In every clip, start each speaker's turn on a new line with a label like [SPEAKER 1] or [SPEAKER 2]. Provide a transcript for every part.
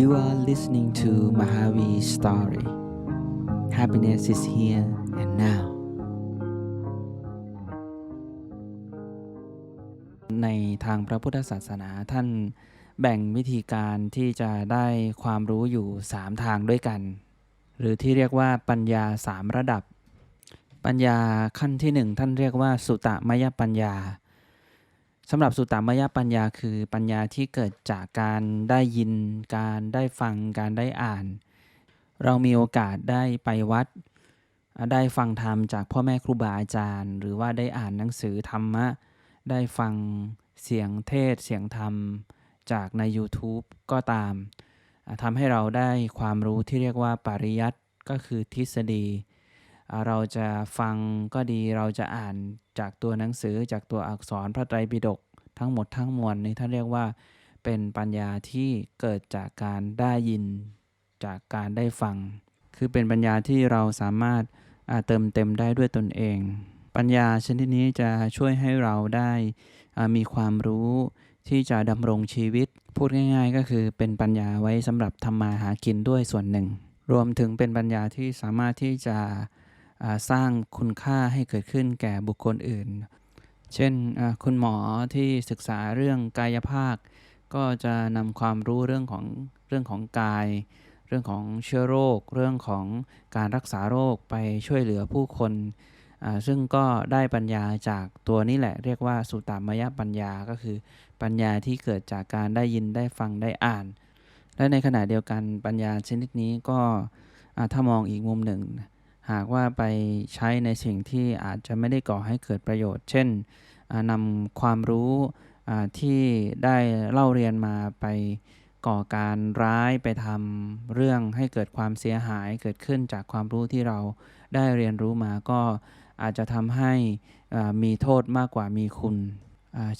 [SPEAKER 1] You are listening to Mahavi Story. Happiness is here and now. ในทางพระพุทธศาสนาท่านแบ่งวิธีการที่จะได้ความรู้อยู่ 3 ทางด้วยกัน หรือที่เรียกว่าปัญญา 3 ระดับ ปัญญาขั้นที่ 1 ท่านเรียกว่าสุตมยปัญญา สำหรับสุตตามยปัญญาคือปัญญาที่เกิดจากการได้ยิน การได้ฟัง การได้อ่าน เรามีโอกาสได้ไปวัด ได้ฟังธรรมจากพ่อแม่ครูบาอาจารย์ หรือว่าได้อ่านหนังสือธรรมะ ได้ฟังเสียงเทศ เสียงธรรมจากใน YouTube ก็ตามทำให้เราได้ความรู้ที่เรียกว่าปริยัติก็คือทฤษฎี เราจะฟังก็ดีเราจะอ่านจากตัวหนังสือจากตัวอักษรพระไตรปิฎกทั้งหมดทั้งมวลนี้ท่านเรียกว่า เป็นปัญญาที่เกิดจากการได้ยินจากการได้ฟัง คือเป็นปัญญาที่เราสามารถเติมเต็มได้ด้วยตนเอง ปัญญาชนิดนี้จะช่วยให้เราได้มีความรู้ที่จะดำรงชีวิต พูดง่ายๆ ก็คือเป็นปัญญาไว้สำหรับทำมาหากินด้วยส่วนหนึ่ง รวมถึงเป็นปัญญาที่สามารถที่จะ สร้างคุณค่าให้เกิดขึ้นแก่บุคคลอื่น เช่นคุณหมอที่ศึกษาเรื่องกายภาค ก็จะนำความรู้เรื่องของเรื่องของกาย เรื่องของเชื้อโรค เรื่องของการรักษาโรคไปช่วยเหลือผู้คน ซึ่งก็ได้ปัญญาจากตัวนี้แหละ เรียกว่าสุตตามยปัญญาก็คือปัญญาที่เกิดจากการได้ยินได้ฟังได้อ่าน และในขณะเดียวกันปัญญาชนิดนี้ก็ถ้ามองอีกมุมหนึ่ง หากว่าไปใช้ในสิ่งที่อาจจะไม่ได้ก่อให้เกิดประโยชน์ เช่นนำความรู้ที่ได้เล่าเรียนมาไปก่อการร้ายไปทำเรื่องให้เกิดความเสียหายเกิดขึ้นจากความรู้ที่เราได้เรียนรู้มาก็อาจจะทำให้มีโทษมากกว่ามีคุณ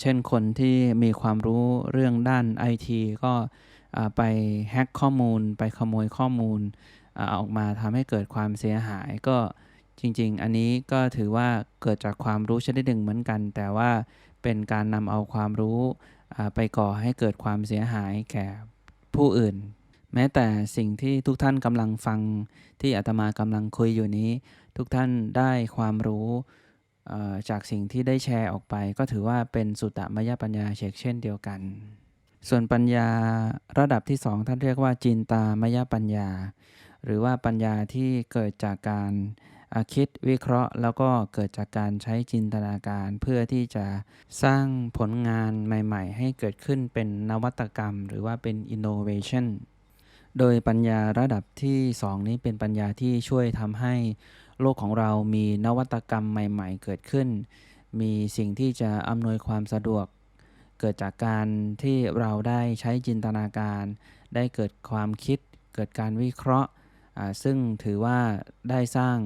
[SPEAKER 1] เช่นคนที่มีความรู้เรื่องด้านไอทีก็ไปแฮ็กข้อมูลไปขโมยข้อมูล ออกมาทำให้เกิดความเสียหายก็จริง ๆ อันนี้ก็ถือว่าเกิดจากความรู้ชนิดหนึ่งเหมือนกัน แต่ว่าเป็นการนำเอาความรู้ไปก่อให้เกิดความเสียหายแก่ผู้อื่น แม้แต่สิ่งที่ทุกท่านกำลังฟังที่อาตมากำลังคุยอยู่นี้ ทุกท่านได้ความรู้จากสิ่งที่ได้แชร์ออกไป ก็ถือว่าเป็นสุตตมยปัญญาเชกเช่นเดียวกัน ส่วนปัญญาระดับที่สองท่านเรียกว่าจินตามยปัญญา หรือว่าปัญญาที่เกิดจากการคิดวิเคราะห์ แล้วก็เกิดจากการใช้จินตนาการเพื่อที่จะสร้างผลงานใหม่ ๆ ให้เกิดขึ้นเป็นนวัตกรรม หรือว่าเป็น innovation โดยปัญญาระดับที่ 2 นี้เป็นปัญญาที่ช่วยทำให้โลกของเรามีนวัตกรรมใหม่ ๆ เกิดขึ้น มีสิ่งที่จะอำนวยความสะดวก เกิดจากการที่เราได้ใช้จินตนาการ ได้เกิดความคิด เกิดการวิเคราะห์ ซึ่งถือว่าได้สร้าง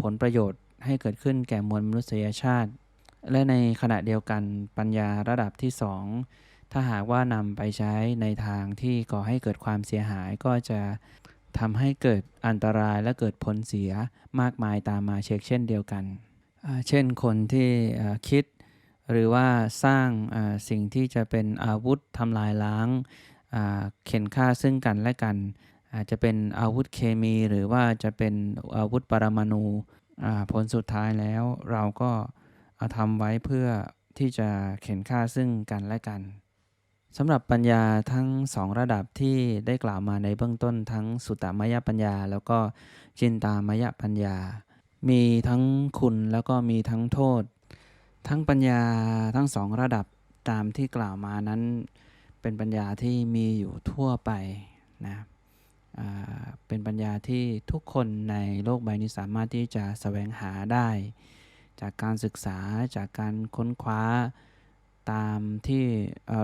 [SPEAKER 1] ผลประโยชน์ให้เกิดขึ้นแก่มวลมนุษยชาติ และในขณะเดียวกันปัญญาระดับที่ 2 ถ้าหากว่านำไปใช้ในทางที่ก่อให้เกิดความเสียหายก็จะทำให้เกิดอันตรายและเกิดผลเสียมากมายตามมาเช็คเช่นเดียวกัน เช่นคนที่คิดหรือว่าสร้างสิ่งที่จะเป็นอาวุธทำลายล้างเข็นฆ่าซึ่งกันและกัน อาจจะเป็นอาวุธเคมี หรือว่าจะเป็นอาวุธปรมาณูผลสุดท้ายแล้วเราก็ทำไว้เพื่อที่จะเข็นฆ่าซึ่งกันและกันสำหรับปัญญาทั้งสองระดับที่ได้กล่าวมาในเบื้องต้นทั้งสุตตมยปัญญา แล้วก็จินตามยปัญญา มีทั้งคุณแล้วก็มีทั้งโทษ ทั้งปัญญาทั้งสองระดับตามที่กล่าวมานั้น เป็นปัญญาที่มีอยู่ทั่วไปนะ เป็นปัญญาที่ทุกคนในโลกใบนี้สามารถที่จะแสวงหาได้ จากการศึกษาจากการค้นคว้าตามที่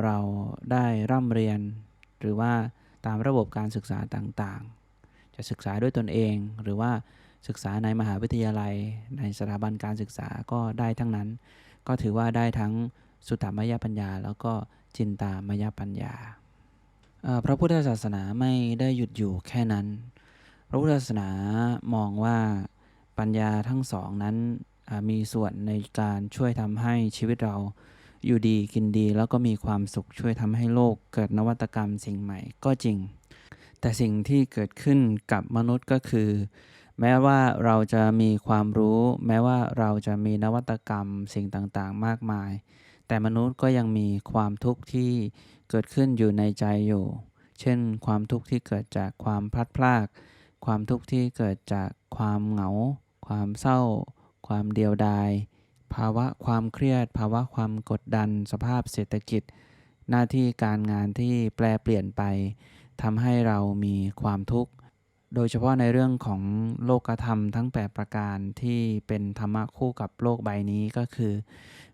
[SPEAKER 1] เราได้ร่ำเรียน หรือว่าตามระบบการศึกษาต่างๆ จะศึกษาด้วยตนเองหรือว่าศึกษาในมหาวิทยาลัย ในสถาบันการศึกษาก็ได้ทั้งนั้น ก็ถือว่าได้ทั้งสุตตมยปัญญา แล้วก็จินตามยปัญญา พระพุทธศาสนาไม่ได้หยุดอยู่แค่นั้น พระพุทธศาสนามองว่าปัญญาทั้งสองนั้นมีส่วนในการช่วยทำให้ชีวิตเราอยู่ดีกินดี แล้วก็มีความสุขช่วยทำให้โลกเกิดนวัตกรรมสิ่งใหม่ก็จริง แต่สิ่งที่เกิดขึ้นกับมนุษย์ก็คือ แม้ว่าเราจะมีความรู้ แม้ว่าเราจะมีนวัตกรรมสิ่งต่างๆ มากมาย แต่มนุษย์ก็ยังมีความทุกข์ที่ เกิดขึ้นอยู่ในใจอยู่ เช่น ความทุกข์ที่เกิดจากความพลัดพราก ความทุกข์ที่เกิดจากความเหงา ความเศร้า ความเดียวดาย ภาวะความเครียด ภาวะความกดดัน สภาพเศรษฐกิจ หน้าที่การงานที่แปลเปลี่ยนไปทำให้เรามีความทุกข์ โดยเฉพาะในเรื่องของโลกธรรมทั้ง 8 ประการที่เป็นธรรมะคู่กับโลกใบนี้ก็คือ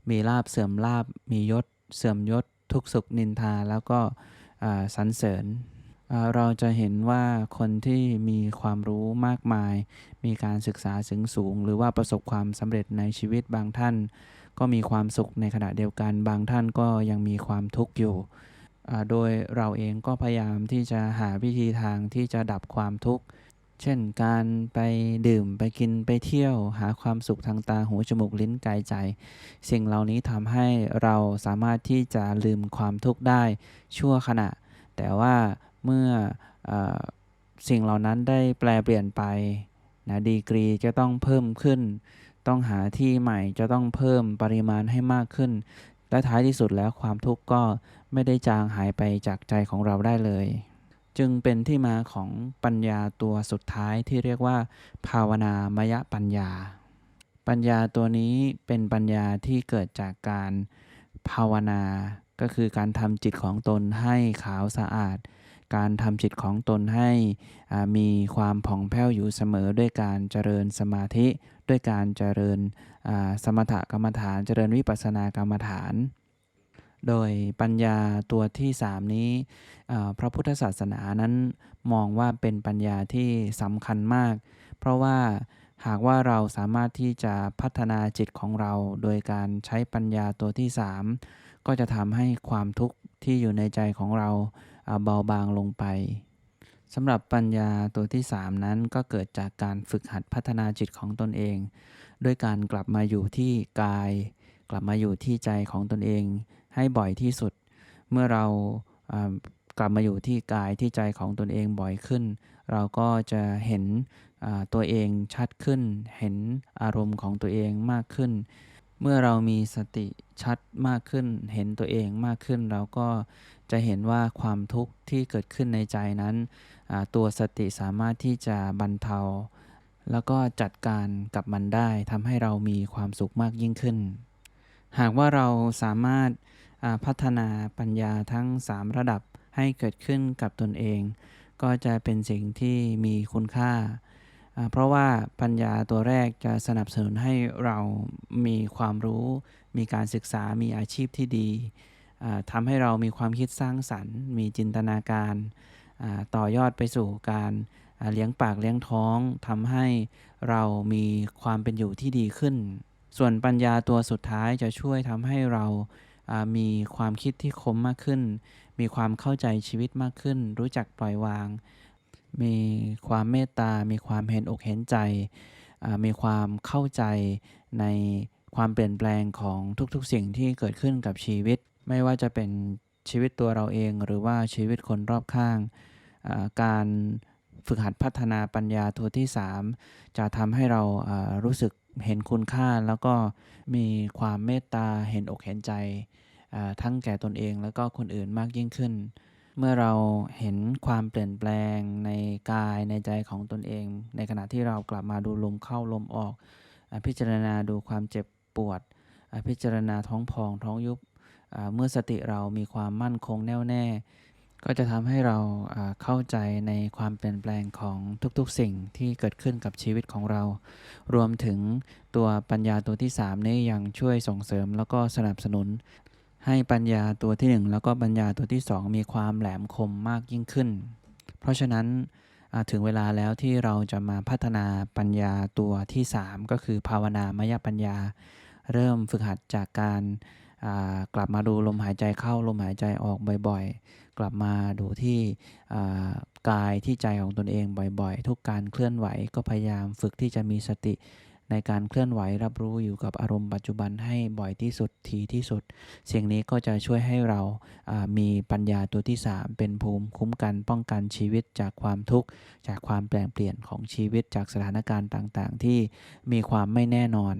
[SPEAKER 1] มีลาบเสื่อมลาบ มียศ เสื่อมยศ ทุกสุขนินทาแล้วก็สรรเสริญ เราจะเห็นว่าคนที่มีความรู้มากมาย มีการศึกษาสึงสูง หรือว่าประสบความสำเร็จในชีวิตบางท่าน ก็มีความสุขในขณะเดียวกัน บางท่านก็ยังมีความทุกข์อยู่ โดยเราเองก็พยายามที่จะหาวิธีทางที่จะดับความทุกข์ เช่นการไปดื่มไปกินไปเที่ยวหาความสุขทางตาหูจมูกลิ้นกายใจ สิ่งเหล่านี้ทำให้เราสามารถที่จะลืมความทุกข์ได้ชั่วขณะ แต่ว่าเมื่ออสิ่งเหล่านั้นได้แปลเปลี่ยนไปนะดีกรีจะต้องเพิ่มขึ้น ต้องหาที่ใหม่จะต้องเพิ่มปริมาณให้มากขึ้น และท้ายที่สุดแล้วความทุกข์ก็ไม่ได้จางหายไปจากใจของเราได้เลย จึงเป็นที่มาของปัญญาตัวสุดท้ายที่เรียกว่า ภาวนามยปัญญา ปัญญาตัวนี้เป็นปัญญาที่เกิดจากการภาวนา ก็คือการทำจิตของตนให้ขาวสะอาด การทำจิตของตนให้มีความผ่องแผ้วอยู่เสมอด้วยการเจริญสมาธิ ด้วยการเจริญสมถกรรมฐาน เจริญวิปัสสนากรรมฐาน โดยปัญญาตัวที่สามนี้พระพุทธศาสนานั้นมองว่าเป็นปัญญาที่สำคัญมาก เพราะว่าหากว่าเราสามารถที่จะพัฒนาจิตของเรา โดยการใช้ปัญญาตัวที่สามก็จะทำให้ความทุกข์ที่อยู่ในใจของเราเบาบางลงไปสำหรับปัญญาตัวที่สามนั้นก็เกิดจากการฝึกหัดพัฒนาจิตของตนเอง ด้วยการกลับมาอยู่ที่กาย กลับมาอยู่ที่ใจของตนเอง ให้บ่อยที่สุด เมื่อเรากลับมาอยู่ที่กายที่ใจของตนเองบ่อยขึ้น เราก็จะเห็นตัวเองชัดขึ้น เห็นอารมณ์ของตัวเองมากขึ้น เมื่อเรามีสติชัดมากขึ้น เห็นตัวเองมากขึ้น เราก็จะเห็นว่าความทุกข์ที่เกิดขึ้นในใจนั้น ตัวสติสามารถที่จะบรรเทา แล้วก็จัดการกับมันได้ทำให้เรามีความสุขมากยิ่งขึ้น หากว่าเราสามารถ พัฒนาปัญญาทั้ง 3 ระดับให้เกิดขึ้นกับตนเอง ก็จะเป็นสิ่งที่มีคุณค่า เพราะว่าปัญญาตัวแรกจะสนับสนุนให้เรามีความรู้ มีการศึกษามีอาชีพที่ดีทำให้เรามีความคิดสร้างสรรค์ มีจินตนาการต่อยอดไปสู่การเลี้ยงปากเลี้ยงท้องทำให้เรามีความเป็นอยู่ที่ดีขึ้น ส่วนปัญญาตัวสุดท้ายจะช่วยทำให้เรา มีความคิดที่คมมากขึ้น มีความเข้าใจชีวิตมากขึ้น รู้จักปล่อยวาง มีความเมตตา มีความเห็นอกเห็นใจ มีความเข้าใจในความเปลี่ยนแปลงของทุกๆสิ่งที่เกิดขึ้นกับชีวิต ไม่ว่าจะเป็นชีวิตตัวเราเองหรือว่าชีวิตคนรอบข้าง การ ฝึกหัดพัฒนาปัญญาตัวที่ 3 จะทำให้เรารู้สึกเห็นคุณค่า แล้วก็มีความเมตตาเห็นอกเห็นใจ ทั้งแก่ตนเองแล้วก็คนอื่นมากยิ่งขึ้น เมื่อเราเห็นความเปลี่ยนแปลงในกายในใจของตนเอง ในขณะที่เรากลับมาดูลมเข้าลมออก พิจารณาดูความเจ็บปวด พิจารณาท้องพองท้องยุบเมื่อสติเรามีความมั่นคงแน่วแน่ ก็จะทำให้เราเข้าใจในความเปลี่ยนแปลงของทุกๆสิ่งที่เกิดขึ้นกับชีวิตของเรา รวมถึงตัวปัญญาตัวที่ 3 นี้ยังช่วยส่งเสริมแล้วก็สนับสนุน ให้ปัญญาตัวที่ 1 แล้วก็ปัญญาตัวที่ 2 มีความแหลมคมมากยิ่งขึ้น เพราะฉะนั้นถึงเวลาแล้วที่เราจะมาพัฒนาปัญญาตัวที่ 3 ก็คือภาวนามยปัญญา เริ่มฝึกหัดจากการ กลับมาดูลมหายใจเข้าลมหายใจออกบ่อยๆ กลับมาดูที่กายที่ใจของตนเองบ่อยๆ ทุกการเคลื่อนไหวก็พยายามฝึกที่จะมีสติในการเคลื่อนไหวรับรู้อยู่กับอารมณ์ปัจจุบันให้บ่อยที่สุดทีที่สุด เสียงนี้ก็จะช่วยให้เราามีปัญญาตัวที่ 3 เป็นภูมิคุ้มกันป้องกันชีวิตจากความทุกข์ จากความแปลงเปลี่ยนของชีวิตจากสถานการณ์ต่างๆ ที่มีความไม่แน่นอน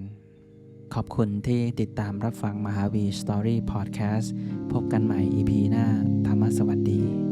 [SPEAKER 1] ขอบคุณที่ติดตามรับฟังมหาวีสตอรี่พอดแคสต์พบกันใหม่ EP หน้า ธรรมสวัสดี